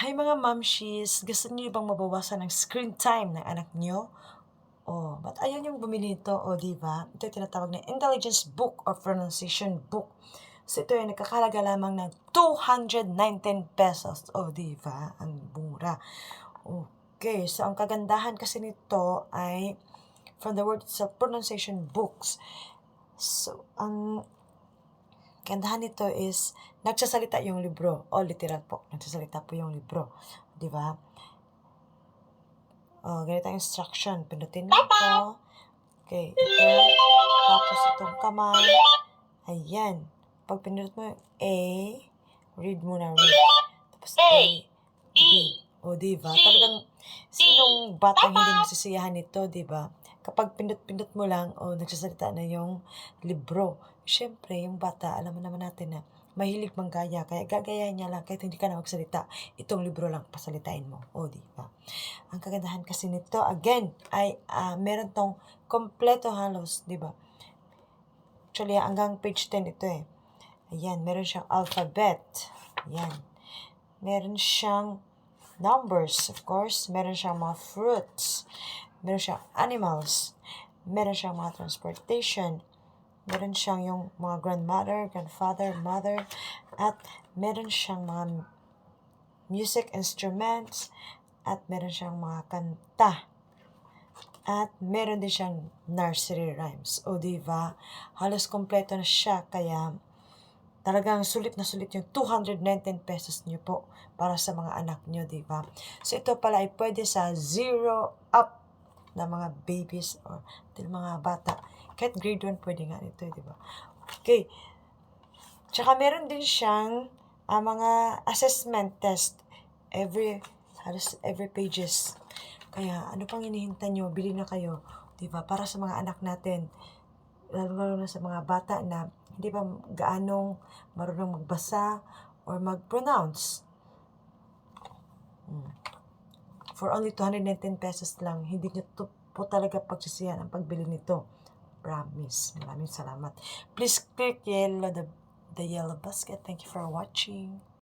Hi mga mamshis! Gusto niyo bang mabawasan ng screen time ng anak niyo? Oh, ba't ayaw niyong bumili nito? O, di ba? Ito tinatawag na intelligence book or pronunciation book. So, ito ay nagkakalaga lamang ng 219 pesos. O, di ba? Ang mura. Okay, so ang kagandahan kasi nito ay from the word sa pronunciation books. So, ang Gandahan nito is, nagsasalita yung libro. O, literal po. Nagsasalita po yung libro. Di ba? O, ganito ang instruction. Pindutin mo ito. Okay, ito. Tapos itong kamay. Ayan. Pag pinindot mo yung A, read mo na read. Tapos A, B. O, di ba? Talagang, sinong batang hindi masisiyahan nito, di ba? Kapag pindot-pindot mo lang, o nagsasalita na yung libro. Siyempre, yung bata, alam mo naman natin na mahilig manggaya. Kaya gagayahin niya lang kahit hindi ka na magsalita. Itong libro lang pasalitain mo. O, di ba? Ang kagandahan kasi nito, again, ay ah, meron tong kompleto halos, di ba? Actually, hanggang page 10 ito eh. Ayan, meron siyang alphabet. Ayan. Meron siyang numbers, of course. Meron siyang mga fruits. Meron siyang animals. Meron siyang mga transportation. Meron siyang yung mga grandmother, grandfather, mother. At meron siyang mga music instruments. At meron siyang mga kanta. At meron din siyang nursery rhymes. O, di ba? Halos kompleto na siya. Kaya, talagang sulit na sulit yung 219 pesos niyo po para sa mga anak niyo, di ba? So, ito pala ay pwede sa zero up na mga babies or til mga bata. Kahit grade 1 pwede nga ito, di ba? Okay. Tsaka meron din siyang ah, mga assessment test every halos every pages. Kaya ano pang hinihintay nyo, bili na kayo, 'di ba? Para sa mga anak natin, lalo-lalo na sa mga bata na hindi pa gaanong marunong magbasa or mag-pronounce. Mm. For only 219 pesos lang, hindi nyo to po talaga pagsisiyan ang pagbili nito. Promise. Maraming salamat. Please click yellow the, the yellow basket. Thank you for watching.